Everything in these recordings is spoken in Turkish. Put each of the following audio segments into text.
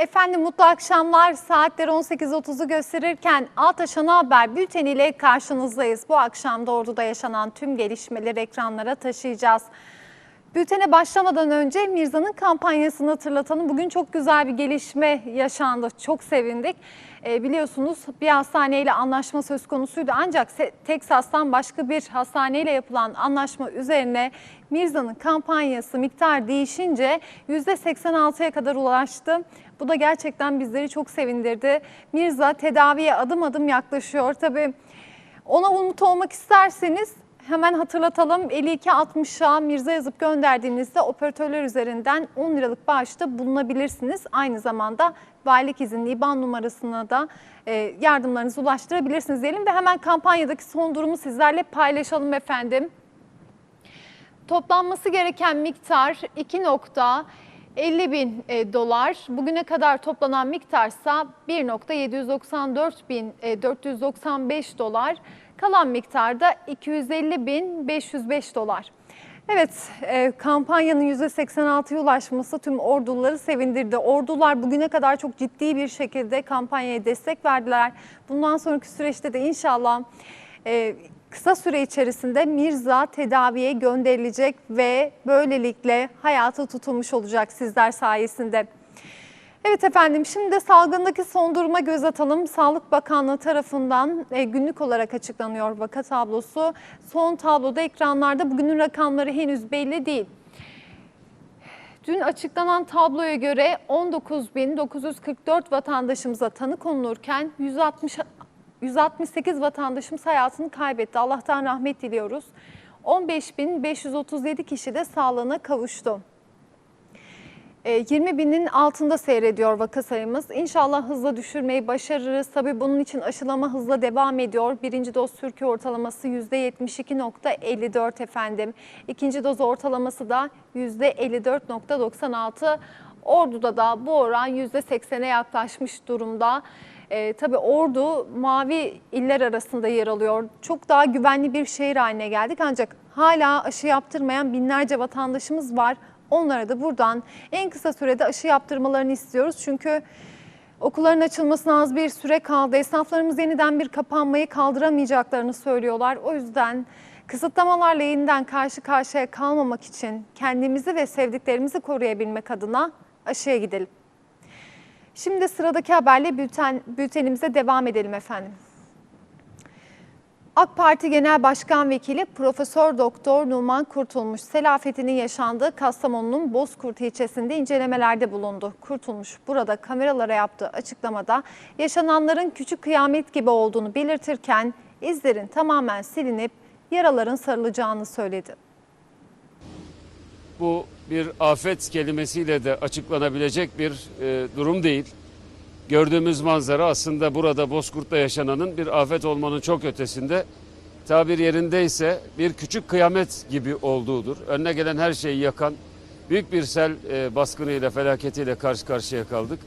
Efendim mutlu akşamlar. Saatler 18.30'u gösterirken Altaş Ana Haber Bülteni ile karşınızdayız. Bu akşam da Ordu'da yaşanan tüm gelişmeleri ekranlara taşıyacağız. Bültene başlamadan önce Mirza'nın kampanyasını hatırlatalım. Bugün çok güzel bir gelişme yaşandı. Çok sevindik. Ee, biliyorsunuz bir hastaneyle anlaşma söz konusuydu. Ancak Teksas'tan başka bir hastaneyle yapılan anlaşma üzerine Mirza'nın kampanyası miktar değişince %86'ya kadar ulaştı. Bu da gerçekten bizleri çok sevindirdi. Mirza tedaviye adım adım yaklaşıyor. Tabii ona umut olmak isterseniz hemen hatırlatalım. 5260'a Mirza yazıp gönderdiğinizde operatörler üzerinden 10 liralık bağışta bulunabilirsiniz. Aynı zamanda valilik izinli IBAN numarasına da e, yardımlarınızı ulaştırabilirsiniz diyelim ve hemen kampanyadaki son durumu sizlerle paylaşalım efendim. Toplanması gereken miktar 2.50 bin e, dolar. Bugüne kadar toplanan miktarsa 1.794 bin e, 495 dolar. Kalan miktarda 250 bin 505 dolar. Evet, e, kampanyanın %86'ya ulaşması tüm orduları sevindirdi. Ordular bugüne kadar çok ciddi bir şekilde kampanyaya destek verdiler. Bundan sonraki süreçte de inşallah e, kısa süre içerisinde Mirza tedaviye gönderilecek ve böylelikle hayatı tutulmuş olacak sizler sayesinde. Evet efendim şimdi salgındaki son duruma göz atalım. Sağlık Bakanlığı tarafından e, günlük olarak açıklanıyor vaka tablosu. Son tabloda ekranlarda bugünün rakamları henüz belli değil. Dün açıklanan tabloya göre 19.944 vatandaşımıza tanı konulurken 160 168 vatandaşımız hayatını kaybetti. Allah'tan rahmet diliyoruz. 15.537 kişi de sağlığına kavuştu. E, 20 binin altında seyrediyor vaka sayımız. İnşallah hızla düşürmeyi başarırız. Tabii bunun için aşılama hızla devam ediyor. Birinci doz Türkiye ortalaması %72.54 efendim. İkinci doz ortalaması da %54.96. Ordu'da da bu oran %80'e yaklaşmış durumda. E, tabii Ordu mavi iller arasında yer alıyor. Çok daha güvenli bir şehir haline geldik ancak hala aşı yaptırmayan binlerce vatandaşımız var. Onlara da buradan en kısa sürede aşı yaptırmalarını istiyoruz. Çünkü okulların açılmasına az bir süre kaldı. Esnaflarımız yeniden bir kapanmayı kaldıramayacaklarını söylüyorlar. O yüzden kısıtlamalarla yeniden karşı karşıya kalmamak için kendimizi ve sevdiklerimizi koruyabilmek adına aşıya gidelim. Şimdi sıradaki haberle bülten, bültenimize devam edelim efendim. AK Parti Genel Başkan Vekili Profesör Doktor Numan Kurtulmuş sel afetinin yaşandığı Kastamonu'nun Bozkurt ilçesinde incelemelerde bulundu. Kurtulmuş burada kameralara yaptığı açıklamada yaşananların küçük kıyamet gibi olduğunu belirtirken izlerin tamamen silinip yaraların sarılacağını söyledi. Bu bir afet kelimesiyle de açıklanabilecek bir e, durum değil. Gördüğümüz manzara aslında burada Bozkurt'ta yaşananın bir afet olmanın çok ötesinde tabir yerindeyse bir küçük kıyamet gibi olduğudur. Önüne gelen her şeyi yakan büyük bir sel e, baskınıyla felaketiyle karşı karşıya kaldık.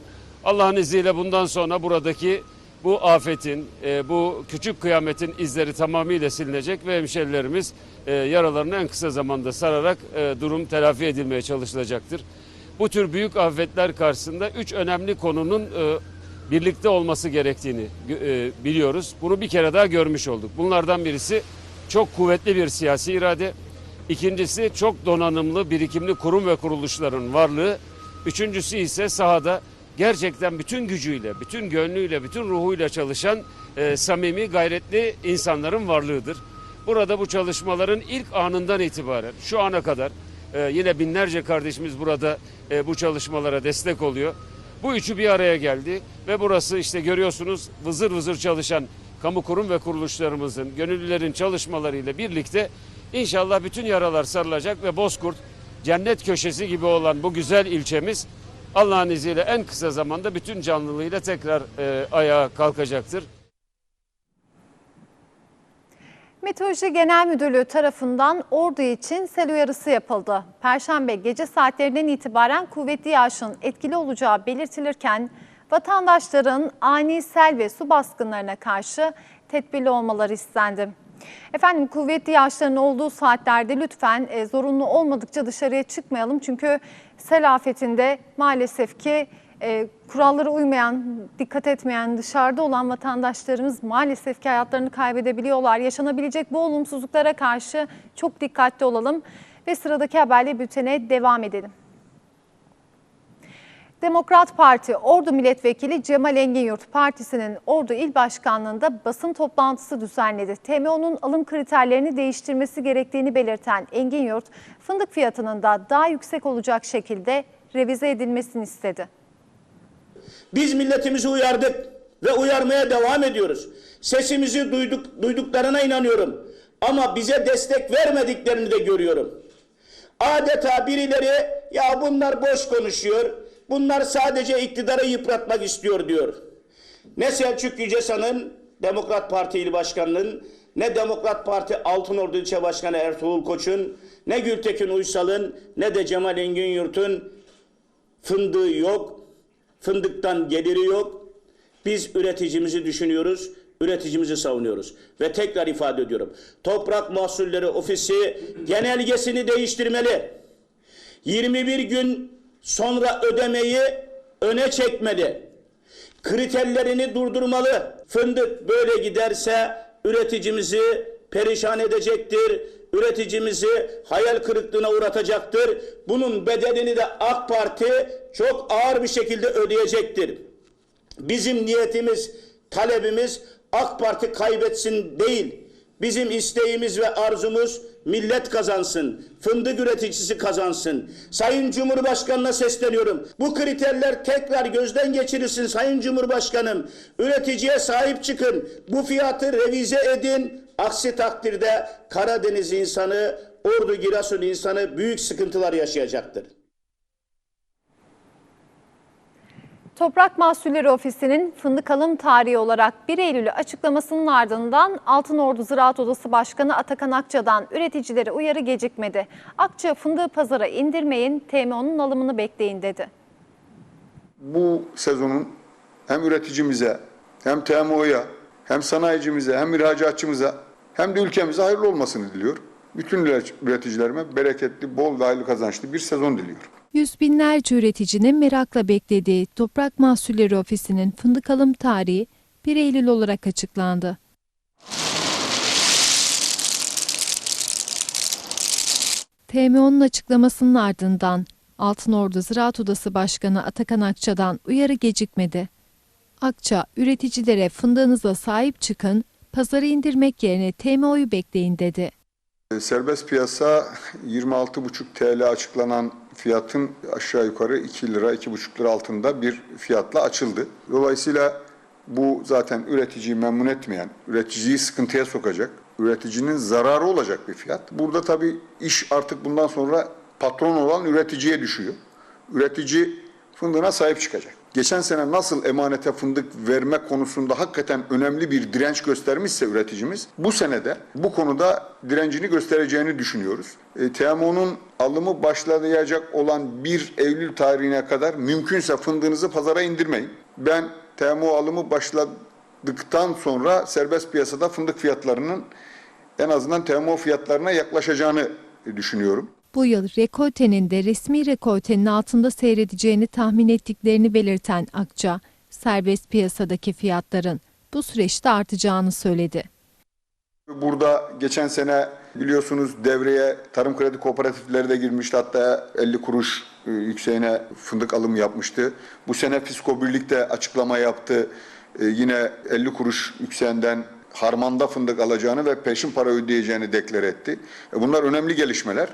Allah'ın izniyle bundan sonra buradaki bu afetin, e, bu küçük kıyametin izleri tamamıyla silinecek ve hemşerilerimiz e, yaralarını en kısa zamanda sararak durum telafi edilmeye çalışılacaktır. Bu tür büyük afetler karşısında üç önemli konunun birlikte olması gerektiğini e, biliyoruz. Bunu bir kere daha görmüş olduk. Bunlardan birisi çok kuvvetli bir siyasi irade. İkincisi çok donanımlı, birikimli kurum ve kuruluşların varlığı. Üçüncüsü ise sahada gerçekten bütün gücüyle, bütün gönlüyle, bütün ruhuyla çalışan e, samimi, gayretli insanların varlığıdır. Burada bu çalışmaların ilk anından itibaren şu ana kadar e, yine binlerce kardeşimiz burada e, bu çalışmalara destek oluyor. Bu üçü bir araya geldi ve burası işte görüyorsunuz vızır vızır çalışan kamu kurum ve kuruluşlarımızın, gönüllülerin çalışmalarıyla birlikte inşallah bütün yaralar sarılacak ve Bozkurt cennet köşesi gibi olan bu güzel ilçemiz Allah'ın izniyle en kısa zamanda bütün canlılığıyla tekrar e, ayağa kalkacaktır. Meteoroloji Genel Müdürlüğü tarafından Ordu için sel uyarısı yapıldı. Perşembe gece saatlerinden itibaren kuvvetli yağışın etkili olacağı belirtilirken vatandaşların ani sel ve su baskınlarına karşı tedbirli olmaları istendi. Efendim kuvvetli yağışların olduğu saatlerde lütfen e, zorunlu olmadıkça dışarıya çıkmayalım. Çünkü sel afetinde maalesef ki e, kurallara uymayan, dikkat etmeyen, dışarıda olan vatandaşlarımız maalesef ki hayatlarını kaybedebiliyorlar. Yaşanabilecek bu olumsuzluklara karşı çok dikkatli olalım ve sıradaki haberle bültene devam edelim. Demokrat Parti Ordu Milletvekili Cemal Enginyurt Partisi'nin Ordu İl Başkanlığı'nda basın toplantısı düzenledi. TMO'nun alım kriterlerini değiştirmesi gerektiğini belirten Enginyurt, fındık fiyatının da daha yüksek olacak şekilde revize edilmesini istedi. Biz milletimizi uyardık ve uyarmaya devam ediyoruz. Sesimizi duyduk, duyduklarına inanıyorum. Ama bize destek vermediklerini de görüyorum. Adeta birileri ya bunlar boş konuşuyor. Bunlar sadece iktidarı yıpratmak istiyor diyor. Ne Selçuk Yücesan'ın Demokrat Parti İl Başkanı'nın ne Demokrat Parti Altınordu İlçe Başkanı Ertuğrul Koç'un ne Gültekin Uysal'ın ne de Cemal Engin Yurt'un fındığı yok, fındıktan geliri yok. Biz üreticimizi düşünüyoruz, üreticimizi savunuyoruz. Ve tekrar ifade ediyorum. Toprak Mahsulleri Ofisi genelgesini değiştirmeli. 21 gün sonra ödemeyi öne çekmeli. Kriterlerini durdurmalı. Fındık böyle giderse üreticimizi perişan edecektir. Üreticimizi hayal kırıklığına uğratacaktır. Bunun bedelini de AK Parti çok ağır bir şekilde ödeyecektir. Bizim niyetimiz, talebimiz AK Parti kaybetsin değil. Bizim isteğimiz ve arzumuz millet kazansın, fındık üreticisi kazansın. Sayın Cumhurbaşkanı'na sesleniyorum. Bu kriterler tekrar gözden geçirilsin Sayın Cumhurbaşkanım. Üreticiye sahip çıkın. Bu fiyatı revize edin. Aksi takdirde Karadeniz insanı, Ordu Giresun insanı büyük sıkıntılar yaşayacaktır. Toprak Mahsulleri Ofisi'nin fındık alım tarihi olarak 1 Eylül'ü açıklamasının ardından Altınordu Ziraat Odası Başkanı Atakan Akça'dan üreticilere uyarı gecikmedi. Akça fındığı pazara indirmeyin, TMO'nun alımını bekleyin dedi. bu sezonun hem üreticimize hem TMO'ya hem sanayicimize hem ihracatçımıza hem de ülkemize hayırlı olmasını diliyor. Bütün üreticilerime bereketli, bol ve hayırlı kazançlı bir sezon diliyorum. Yüz binlerce üreticinin merakla beklediği Toprak Mahsulleri Ofisi'nin fındık alım tarihi 1 Eylül olarak açıklandı. TMO'nun açıklamasının ardından Altınordu Ziraat Odası Başkanı Atakan Akça'dan uyarı gecikmedi. Akça, üreticilere fındığınıza sahip çıkın, pazarı indirmek yerine TMO'yu bekleyin dedi. E, Serbest piyasa 26,5 TL açıklanan fiyatın aşağı yukarı 2 lira, 2,5 lira altında bir fiyatla açıldı. Dolayısıyla bu zaten üreticiyi memnun etmeyen, üreticiyi sıkıntıya sokacak, üreticinin zararı olacak bir fiyat. Burada tabii iş artık bundan sonra patron olan üreticiye düşüyor. Üretici fındığına sahip çıkacak. Geçen sene nasıl emanete fındık verme konusunda hakikaten önemli bir direnç göstermişse üreticimiz, bu senede bu konuda direncini göstereceğini düşünüyoruz. E, TMO'nun alımı başlayacak olan 1 Eylül tarihine kadar mümkünse fındığınızı pazara indirmeyin. Ben TMO alımı başladıktan sonra serbest piyasada fındık fiyatlarının en azından TMO fiyatlarına yaklaşacağını düşünüyorum. Bu yıl rekoltenin de resmi rekoltenin altında seyredeceğini tahmin ettiklerini belirten Akça, serbest piyasadaki fiyatların bu süreçte artacağını söyledi. Burada geçen sene biliyorsunuz devreye tarım kredi kooperatifleri de girmişti. Hatta 50 kuruş e, yükseğine fındık alımı yapmıştı. Bu sene Fisko Birlik de açıklama yaptı. E, Yine 50 kuruş yükseğinden harmanda fındık alacağını ve peşin para ödeyeceğini deklar etti. E, Bunlar önemli gelişmeler.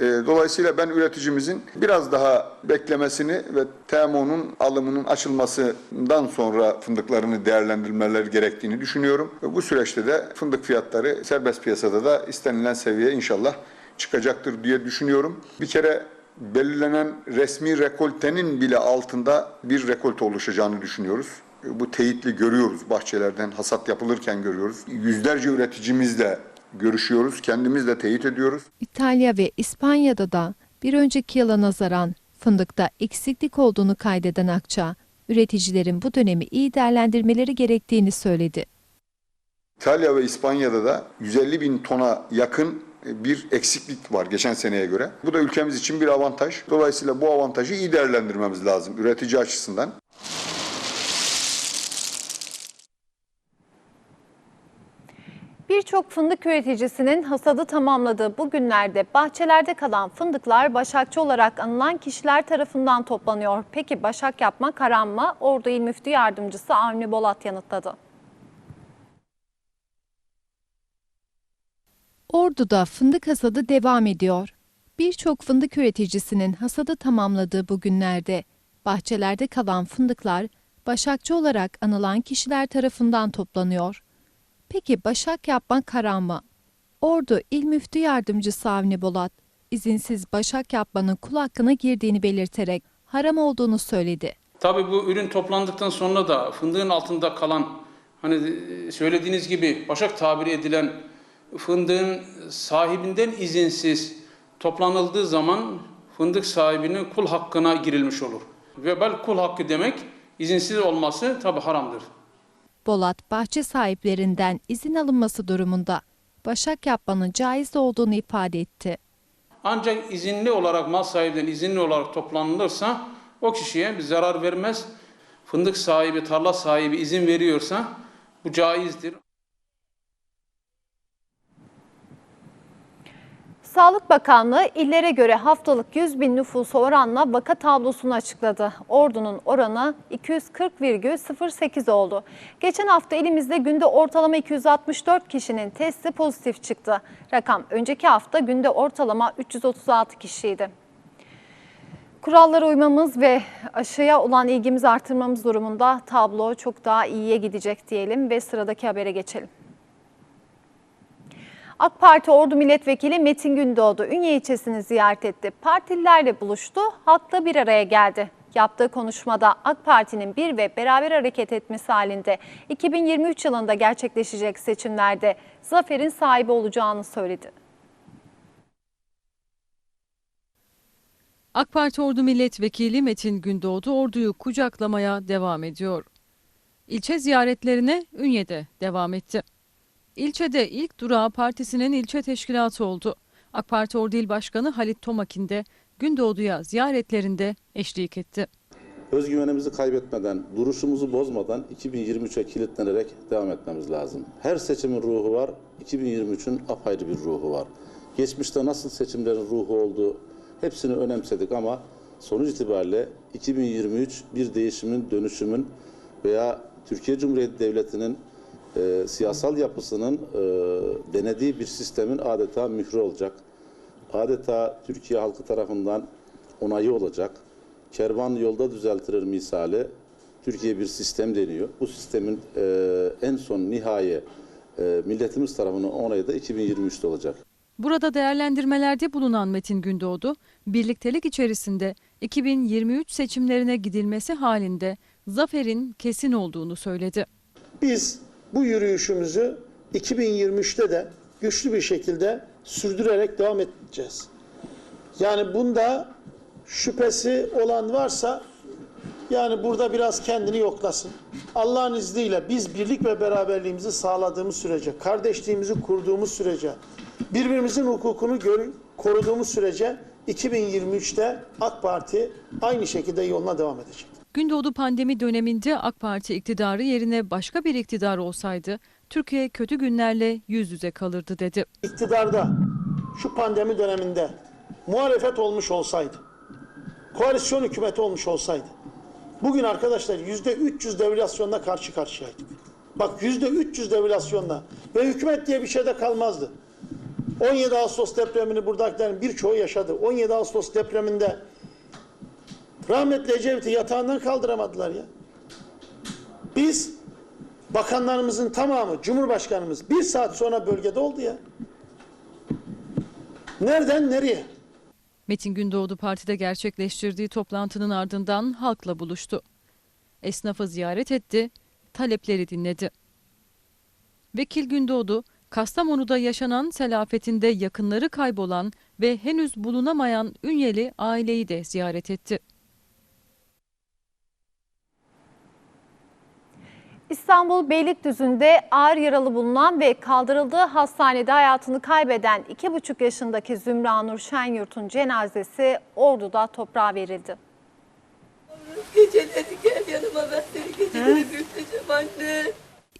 E, Dolayısıyla ben üreticimizin biraz daha beklemesini ve TMO'nun alımının açılmasından sonra fındıklarını değerlendirmeleri gerektiğini düşünüyorum. Bu süreçte de fındık fiyatları serbest piyasada da istenilen seviyeye inşallah çıkacaktır diye düşünüyorum. Bir kere belirlenen resmi rekoltenin bile altında bir rekolte oluşacağını düşünüyoruz. E, Bu teyitli görüyoruz bahçelerden hasat yapılırken görüyoruz. Yüzlerce üreticimizle görüşüyoruz, kendimiz de teyit ediyoruz. İtalya ve İspanya'da da bir önceki yıla nazaran fındıkta eksiklik olduğunu kaydeden Akça, üreticilerin bu dönemi iyi değerlendirmeleri gerektiğini söyledi. İtalya ve İspanya'da da 150 bin tona yakın bir eksiklik var geçen seneye göre. Bu da ülkemiz için bir avantaj. Dolayısıyla bu avantajı iyi değerlendirmemiz lazım üretici açısından. Birçok fındık üreticisinin hasadı tamamladığı bu günlerde bahçelerde kalan fındıklar başakçı olarak anılan kişiler tarafından toplanıyor. Peki başak yapmak haram mı? Ordu İl Müftü Yardımcısı Avni Bolat yanıtladı. Ordu'da fındık hasadı devam ediyor. Birçok fındık üreticisinin hasadı tamamladığı bu günlerde bahçelerde kalan fındıklar başakçı olarak anılan kişiler tarafından toplanıyor. Peki başak yapmak haram mı? Ordu İl Müftü Yardımcısı Avni Bolat, izinsiz başak yapmanın kul hakkına girdiğini belirterek haram olduğunu söyledi. Tabii bu ürün toplandıktan sonra da fındığın altında kalan hani söylediğiniz gibi başak tabiri edilen fındığın sahibinden izinsiz toplanıldığı zaman fındık sahibinin kul hakkına girilmiş olur. Vebal kul hakkı demek izinsiz olması tabii haramdır. Bolat, bahçe sahiplerinden izin alınması durumunda başak yapmanın caiz olduğunu ifade etti. Ancak izinli olarak mal sahibinden izinli olarak toplanılırsa o kişiye bir zarar vermez. Fındık sahibi, tarla sahibi izin veriyorsa bu caizdir. Sağlık Bakanlığı illere göre haftalık 100 bin nüfusu oranla vaka tablosunu açıkladı. Ordu'nun oranı 240,08 oldu. Geçen hafta elimizde günde ortalama 264 kişinin testi pozitif çıktı. Rakam önceki hafta günde ortalama 336 kişiydi. Kurallara uymamız ve aşıya olan ilgimizi artırmamız durumunda tablo çok daha iyiye gidecek diyelim ve sıradaki habere geçelim. AK Parti Ordu Milletvekili Metin Gündoğdu Ünye ilçesini ziyaret etti. Partililerle buluştu, halkla bir araya geldi. Yaptığı konuşmada AK Parti'nin bir ve beraber hareket etmesi halinde 2023 yılında gerçekleşecek seçimlerde zaferin sahibi olacağını söyledi. AK Parti Ordu Milletvekili Metin Gündoğdu orduyu kucaklamaya devam ediyor. İlçe ziyaretlerine Ünye'de devam etti. İlçede ilk durağı partisinin ilçe teşkilatı oldu. AK Parti Ordu İl Başkanı Halit Tomakin de Gündoğdu'ya ziyaretlerinde eşlik etti. Özgüvenimizi kaybetmeden, duruşumuzu bozmadan 2023'e kilitlenerek devam etmemiz lazım. Her seçimin ruhu var, 2023'ün apayrı bir ruhu var. Geçmişte nasıl seçimlerin ruhu oldu, hepsini önemsedik ama sonuç itibariyle 2023 bir değişimin, dönüşümün veya Türkiye Cumhuriyeti Devleti'nin e, siyasal yapısının e, denediği bir sistemin adeta mührü olacak. Adeta Türkiye halkı tarafından onayı olacak. Kervan yolda düzeltilir misali Türkiye bir sistem deniyor. Bu sistemin e, en son nihai e, milletimiz tarafından onayı da 2023'te olacak. Burada değerlendirmelerde bulunan Metin Gündoğdu, birliktelik içerisinde 2023 seçimlerine gidilmesi halinde zaferin kesin olduğunu söyledi. Biz bu yürüyüşümüzü 2023'te de güçlü bir şekilde sürdürerek devam edeceğiz. Yani bunda şüphesi olan varsa yani burada biraz kendini yoklasın. Allah'ın izniyle biz birlik ve beraberliğimizi sağladığımız sürece, kardeşliğimizi kurduğumuz sürece, birbirimizin hukukunu gör- koruduğumuz sürece 2023'te AK Parti aynı şekilde yoluna devam edecek. Gündoğdu pandemi döneminde AK Parti iktidarı yerine başka bir iktidar olsaydı Türkiye kötü günlerle yüz yüze kalırdı dedi. iktidarda şu pandemi döneminde muhalefet olmuş olsaydı, koalisyon hükümeti olmuş olsaydı, bugün arkadaşlar yüzde 300 devalüasyonla karşı karşıyaydık. Bak yüzde 300 devalüasyonla ve hükümet diye bir şey de kalmazdı. 17 Ağustos depremini buradakilerin birçoğu yaşadı. 17 Ağustos depreminde rahmetli Ecevit'i yatağından kaldıramadılar ya. Biz bakanlarımızın tamamı, Cumhurbaşkanımız bir saat sonra bölgede oldu ya. Nereden nereye? Metin Gündoğdu partide gerçekleştirdiği toplantının ardından halkla buluştu. Esnafı ziyaret etti, talepleri dinledi. Vekil Gündoğdu, Kastamonu'da yaşanan selafetinde yakınları kaybolan ve henüz bulunamayan Ünyeli aileyi de ziyaret etti. İstanbul Beylikdüzü'nde ağır yaralı bulunan ve kaldırıldığı hastanede hayatını kaybeden 2,5 yaşındaki Zümra Nur Şenyurt'un cenazesi Ordu'da toprağa verildi. Geceleri gel yanıma ben seni geceleri büyüteceğim anne.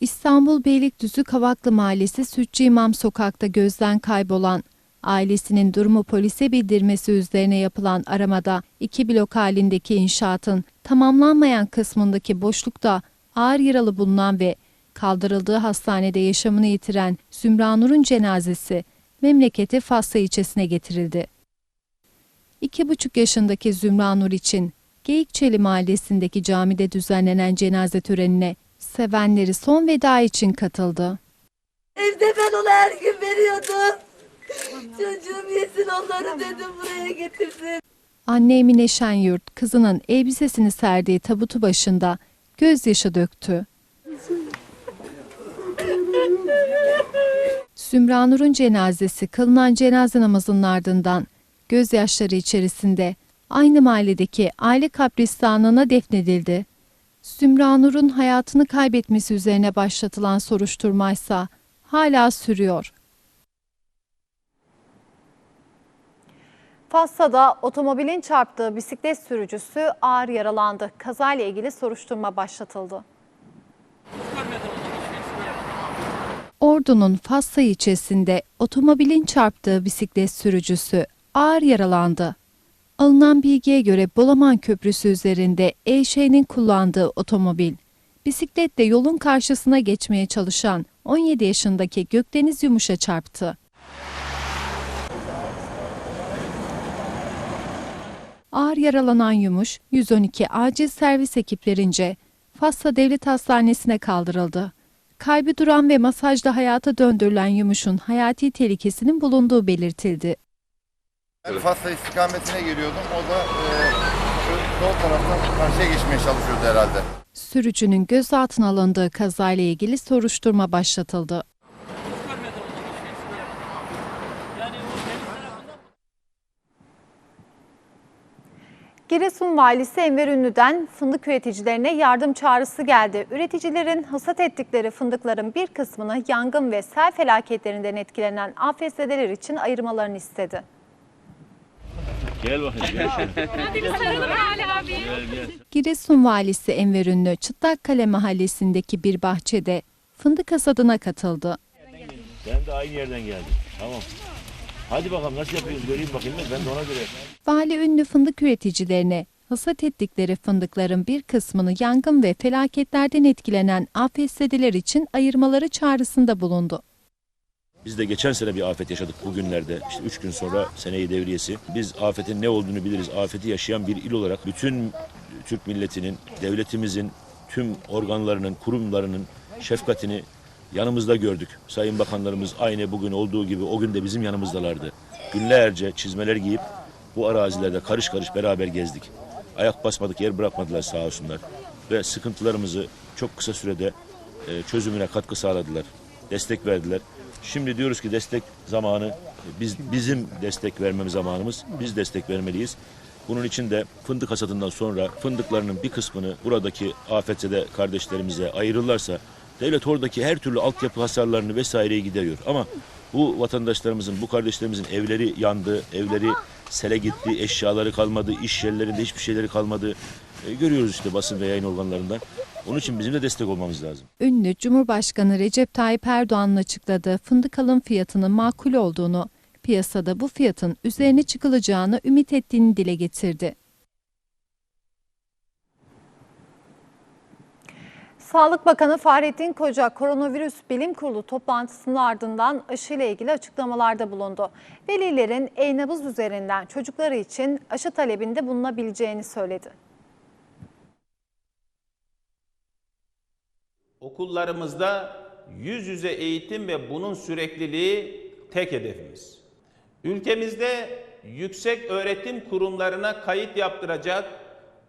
İstanbul Beylikdüzü Kavaklı Mahallesi Sütçü İmam Sokak'ta gözden kaybolan, ailesinin durumu polise bildirmesi üzerine yapılan aramada iki blok halindeki inşaatın tamamlanmayan kısmındaki boşlukta ağır yaralı bulunan ve kaldırıldığı hastanede yaşamını yitiren Zümra Nur'un cenazesi memleketi Fasla ilçesine getirildi. İki buçuk yaşındaki Zümra Nur için Geyikçeli Mahallesi'ndeki camide düzenlenen cenaze törenine sevenleri son veda için katıldı. Evde ben ona her gün veriyordum. Çocuğum yesin onları dedim buraya getirdim. Anne Emine Şenyurt kızının elbisesini serdiği tabutu başında gözyaşı döktü. Zümra Nur'un cenazesi kılınan cenaze namazının ardından gözyaşları içerisinde aynı mahalledeki aile kabristanlığına defnedildi. Zümra Nur'un hayatını kaybetmesi üzerine başlatılan soruşturma ise hala sürüyor. Fas'ta otomobilin çarptığı bisiklet sürücüsü ağır yaralandı. Kazayla ilgili soruşturma başlatıldı. Ordu'nun Fassa ilçesinde otomobilin çarptığı bisiklet sürücüsü ağır yaralandı. Alınan bilgiye göre Bolaman Köprüsü üzerinde Eyşe'nin kullandığı otomobil, bisikletle yolun karşısına geçmeye çalışan 17 yaşındaki Gökdeniz Yumuş'a çarptı. Ağır yaralanan Yumuş, 112 acil servis ekiplerince Fassa Devlet Hastanesi'ne kaldırıldı. Kalbi duran ve masajda hayata döndürülen Yumuş'un hayati tehlikesinin bulunduğu belirtildi. Fasla istikametine geliyordum. O da e, sol taraftan karşıya geçmeye çalışıyordu herhalde. Sürücünün gözaltına alındığı kazayla ilgili soruşturma başlatıldı. Giresun Valisi Enver Ünlü'den fındık üreticilerine yardım çağrısı geldi. Üreticilerin hasat ettikleri fındıkların bir kısmını yangın ve sel felaketlerinden etkilenen afetzedeler için ayırmalarını istedi. Gel bakayım. Giresun Valisi Enver Ünlü, Çıtlakkale mahallesindeki bir bahçede fındık hasadına katıldı. Ben de aynı yerden geldim. Tamam. Hadi bakalım nasıl yapıyoruz göreyim bakayım ben de ona göre. Vali Ünlü fındık üreticilerine hasat ettikleri fındıkların bir kısmını yangın ve felaketlerden etkilenen afetzedeler için ayırmaları çağrısında bulundu. Biz de geçen sene bir afet yaşadık bugünlerde. İşte üç gün sonra seneyi devriyesi. Biz afetin ne olduğunu biliriz. Afeti yaşayan bir il olarak bütün Türk milletinin, devletimizin, tüm organlarının, kurumlarının şefkatini yanımızda gördük. Sayın bakanlarımız aynı bugün olduğu gibi o gün de bizim yanımızdalardı. Günlerce çizmeler giyip bu arazilerde karış karış beraber gezdik. Ayak basmadık, yer bırakmadılar sağ olsunlar. Ve sıkıntılarımızı çok kısa sürede e, çözümüne katkı sağladılar. Destek verdiler. Şimdi diyoruz ki destek zamanı biz bizim destek vermemiz zamanımız. Biz destek vermeliyiz. Bunun için de fındık hasadından sonra fındıklarının bir kısmını buradaki afetzede kardeşlerimize ayırırlarsa devlet oradaki her türlü altyapı hasarlarını vesaireyi gideriyor. Ama bu vatandaşlarımızın, bu kardeşlerimizin evleri yandı, evleri sele gitti, eşyaları kalmadı, iş yerlerinde hiçbir şeyleri kalmadı. E, görüyoruz işte basın ve yayın organlarından. Onun için bizim de destek olmamız lazım. Ünlü Cumhurbaşkanı Recep Tayyip Erdoğan'ın açıkladığı fındık alım fiyatının makul olduğunu, piyasada bu fiyatın üzerine çıkılacağını ümit ettiğini dile getirdi. Sağlık Bakanı Fahrettin Koca koronavirüs bilim kurulu toplantısının ardından aşı ile ilgili açıklamalarda bulundu. Velilerin e-nabız üzerinden çocukları için aşı talebinde bulunabileceğini söyledi. Okullarımızda yüz yüze eğitim ve bunun sürekliliği tek hedefimiz. Ülkemizde yüksek öğretim kurumlarına kayıt yaptıracak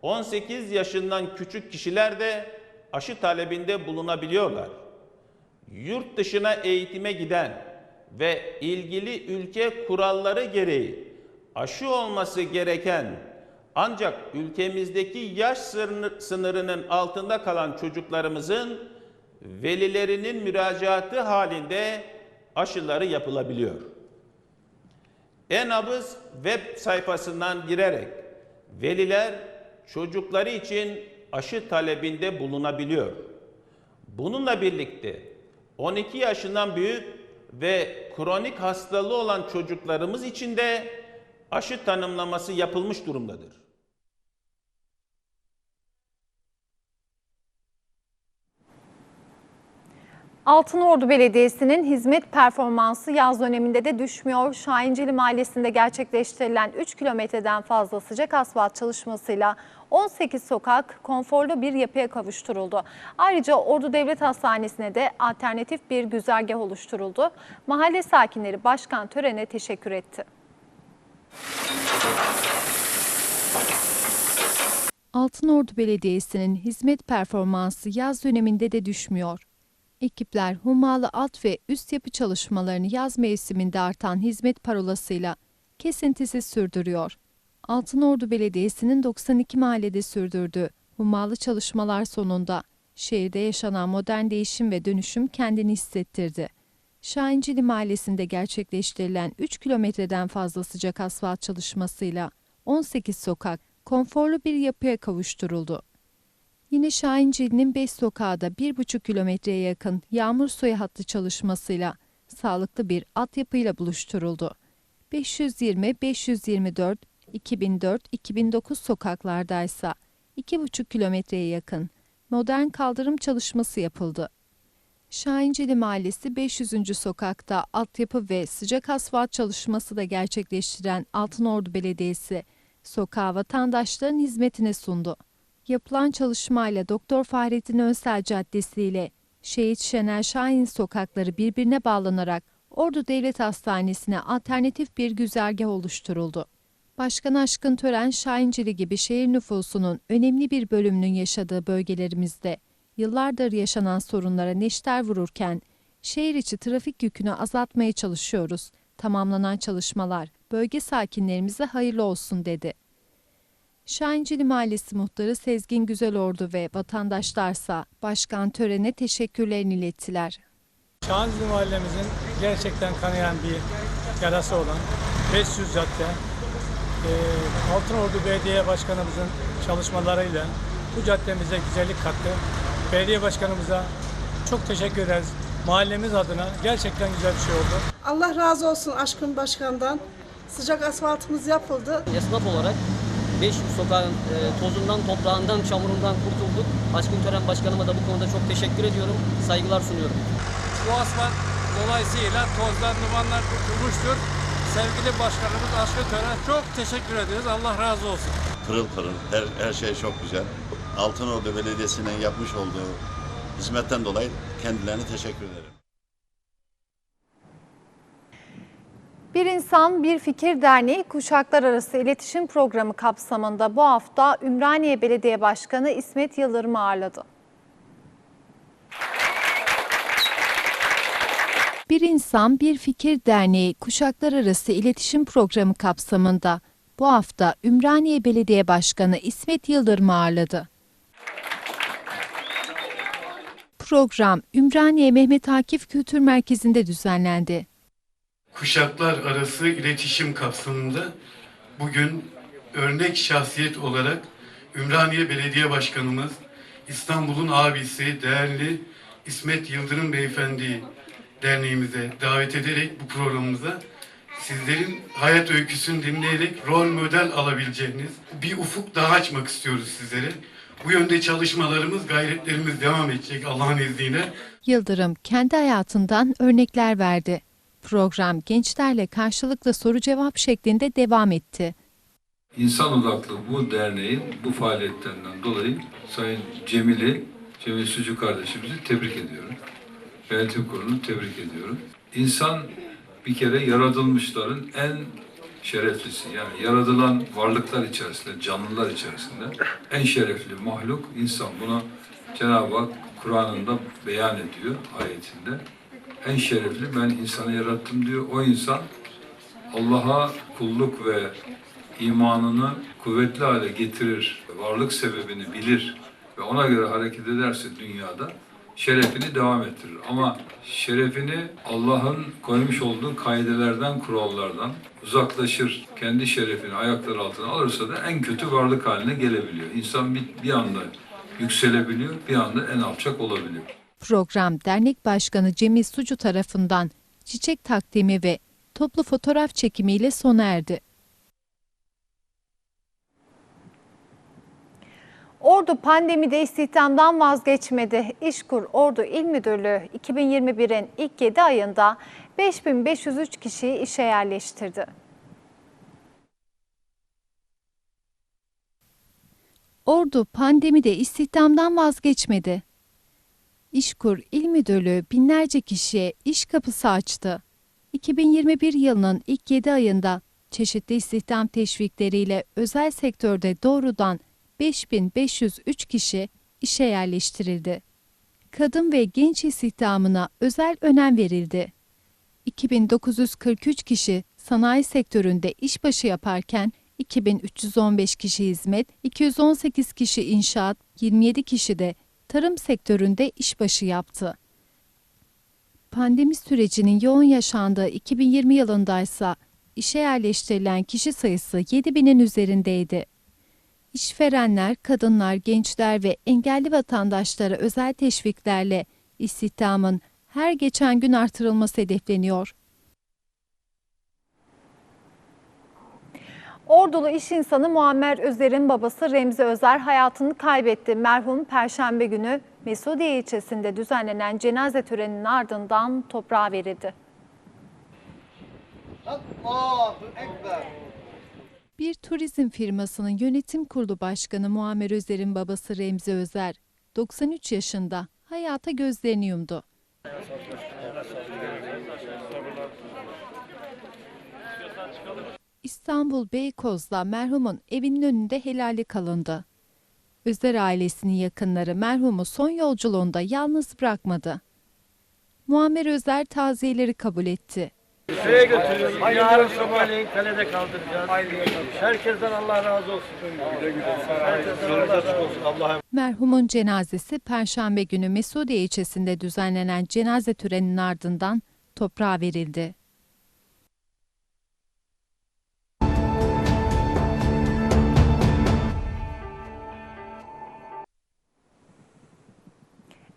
18 yaşından küçük kişiler de aşı talebinde bulunabiliyorlar. Yurt dışına eğitime giden ve ilgili ülke kuralları gereği aşı olması gereken ancak ülkemizdeki yaş sınırının altında kalan çocuklarımızın velilerinin müracaatı halinde aşıları yapılabiliyor. Enabız web sayfasından girerek veliler çocukları için aşı talebinde bulunabiliyor. Bununla birlikte 12 yaşından büyük ve kronik hastalığı olan çocuklarımız için de aşı tanımlaması yapılmış durumdadır. Altınordu Belediyesi'nin hizmet performansı yaz döneminde de düşmüyor. Şahinceli Mahallesi'nde gerçekleştirilen 3 kilometreden fazla sıcak asfalt çalışmasıyla 18 sokak konforlu bir yapıya kavuşturuldu. Ayrıca Ordu Devlet Hastanesi'ne de alternatif bir güzergah oluşturuldu. Mahalle sakinleri başkan törene teşekkür etti. Altınordu Belediyesi'nin hizmet performansı yaz döneminde de düşmüyor. Ekipler hummalı alt ve üst yapı çalışmalarını yaz mevsiminde artan hizmet parolasıyla kesintisiz sürdürüyor. Altınordu Belediyesi'nin 92 mahallede sürdürdüğü hummalı çalışmalar sonunda şehirde yaşanan modern değişim ve dönüşüm kendini hissettirdi. Şahincili Mahallesi'nde gerçekleştirilen 3 kilometreden fazla sıcak asfalt çalışmasıyla 18 sokak konforlu bir yapıya kavuşturuldu. Yine Şahincili'nin 5 sokağı da 1,5 kilometreye yakın yağmur suyu hattı çalışmasıyla sağlıklı bir altyapıyla buluşturuldu. 520, 524, 2004, 2009 sokaklardaysa 2,5 kilometreye yakın modern kaldırım çalışması yapıldı. Şahincili Mahallesi 500. sokakta altyapı ve sıcak asfalt çalışması da gerçekleştiren Altınordu Belediyesi sokağı vatandaşların hizmetine sundu. Yapılan çalışmayla Doktor Fahrettin Önsel Caddesi ile Şehit Şener Şahin sokakları birbirine bağlanarak Ordu Devlet Hastanesi'ne alternatif bir güzergah oluşturuldu. Başkan Aşkın Tören Şahincili gibi şehir nüfusunun önemli bir bölümünün yaşadığı bölgelerimizde yıllardır yaşanan sorunlara neşter vururken şehir içi trafik yükünü azaltmaya çalışıyoruz. Tamamlanan çalışmalar bölge sakinlerimize hayırlı olsun dedi. Şahincili Mahallesi Muhtarı Sezgin Güzelordu ve vatandaşlarsa başkan törene teşekkürlerini ilettiler. Şahinci mahallemizin gerçekten kanayan bir yarası olan 500 cadde, e, Altınordu Belediye Başkanımızın çalışmalarıyla bu caddemize güzellik kattı. Belediye Başkanımıza çok teşekkür ederiz. Mahallemiz adına gerçekten güzel bir şey oldu. Allah razı olsun Aşkın Başkan'dan. Sıcak asfaltımız yapıldı. Esnaf olarak 500 sokağın e, tozundan, toprağından, çamurundan kurtulduk. Aşkın Tören Başkanıma da bu konuda çok teşekkür ediyorum. Saygılar sunuyorum. Bu asfalt dolayısıyla tozdan, dumanlar kurtulmuştur. Sevgili başkanımız Aşkın Tören çok teşekkür ederiz. Allah razı olsun. Pırıl pırıl, her, her şey çok güzel. Altınordu Belediyesi'nin yapmış olduğu hizmetten dolayı kendilerine teşekkür ederim. Bir İnsan Bir Fikir Derneği Kuşaklar Arası İletişim Programı kapsamında bu hafta Ümraniye Belediye Başkanı İsmet Yıldırım'ı ağırladı. Bir İnsan Bir Fikir Derneği Kuşaklar Arası İletişim Programı kapsamında bu hafta Ümraniye Belediye Başkanı İsmet Yıldırım'ı ağırladı. Program Ümraniye Mehmet Akif Kültür Merkezi'nde düzenlendi. Kuşaklar arası iletişim kapsamında bugün örnek şahsiyet olarak Ümraniye Belediye Başkanımız, İstanbul'un abisi, değerli İsmet Yıldırım Beyefendi'yi derneğimize davet ederek bu programımıza sizlerin hayat öyküsünü dinleyerek rol model alabileceğiniz bir ufuk daha açmak istiyoruz sizlere. Bu yönde çalışmalarımız, gayretlerimiz devam edecek Allah'ın izniyle. Yıldırım kendi hayatından örnekler verdi. Program gençlerle karşılıklı soru cevap şeklinde devam etti. İnsan odaklı bu derneğin bu faaliyetlerinden dolayı Sayın Cemil'i, Cemil Sucu kardeşimizi tebrik ediyorum. Yönetim kurulunu tebrik ediyorum. İnsan bir kere yaratılmışların en şereflisi. Yani yaratılan varlıklar içerisinde, canlılar içerisinde en şerefli mahluk insan. Buna Cenab-ı Hak Kur'an'ında beyan ediyor ayetinde. En şerefli ben insanı yarattım diyor. O insan Allah'a kulluk ve imanını kuvvetli hale getirir, varlık sebebini bilir ve ona göre hareket ederse dünyada şerefini devam ettirir. Ama şerefini Allah'ın koymuş olduğu kaidelerden, kurallardan uzaklaşır, kendi şerefini ayakları altına alırsa da en kötü varlık haline gelebiliyor. İnsan bir, bir anda yükselebiliyor, bir anda en alçak olabiliyor. Program dernek başkanı Cemil Sucu tarafından çiçek takdimi ve toplu fotoğraf çekimiyle sona erdi. Ordu pandemide istihdamdan vazgeçmedi. İşkur Ordu İl Müdürlüğü 2021'in ilk 7 ayında 5503 kişiyi işe yerleştirdi. Ordu pandemide istihdamdan vazgeçmedi. İşkur İl Müdürlüğü binlerce kişiye iş kapısı açtı. 2021 yılının ilk 7 ayında çeşitli istihdam teşvikleriyle özel sektörde doğrudan 5503 kişi işe yerleştirildi. Kadın ve genç istihdamına özel önem verildi. 2943 kişi sanayi sektöründe işbaşı yaparken 2315 kişi hizmet, 218 kişi inşaat, 27 kişi de tarım sektöründe işbaşı yaptı. Pandemi sürecinin yoğun yaşandığı 2020 yılındaysa işe yerleştirilen kişi sayısı 7000'in üzerindeydi. İşverenler, kadınlar, gençler ve engelli vatandaşlara özel teşviklerle istihdamın her geçen gün artırılması hedefleniyor. Ordulu iş insanı Muammer Özer'in babası Remzi Özer hayatını kaybetti. Merhum Perşembe günü Mesudiye ilçesinde düzenlenen cenaze töreninin ardından toprağa verildi. Bir turizm firmasının yönetim kurulu başkanı Muammer Özer'in babası Remzi Özer, 93 yaşında hayata gözlerini yumdu. İstanbul Beykoz'da merhumun evinin önünde helali kalındı. Özer ailesinin yakınları merhumu son yolculuğunda yalnız bırakmadı. Muammer Özer taziyeleri kabul etti. Şeye götürüyoruz. Yarın sabahleyin kalede kaldıracağız. Herkesten Allah razı olsun. Allah'a Merhumun cenazesi Perşembe günü Mesudiye ilçesinde düzenlenen cenaze töreninin ardından toprağa verildi.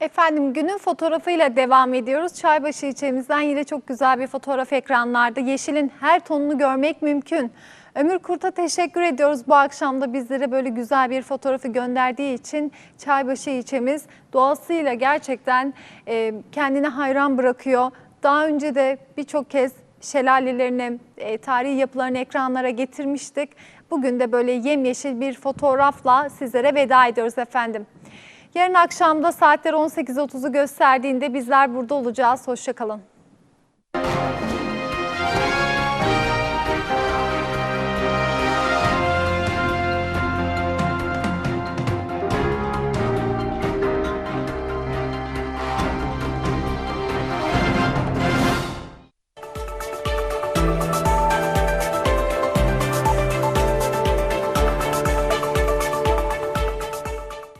Efendim günün fotoğrafıyla devam ediyoruz. Çaybaşı ilçemizden yine çok güzel bir fotoğraf ekranlarda. Yeşilin her tonunu görmek mümkün. Ömür Kurt'a teşekkür ediyoruz bu akşam da bizlere böyle güzel bir fotoğrafı gönderdiği için. Çaybaşı ilçemiz doğasıyla gerçekten e, kendine hayran bırakıyor. Daha önce de birçok kez şelalelerini, e, tarihi yapılarını ekranlara getirmiştik. Bugün de böyle yemyeşil bir fotoğrafla sizlere veda ediyoruz efendim. Yarın akşamda saatler 18.30'u gösterdiğinde bizler burada olacağız. Hoşçakalın.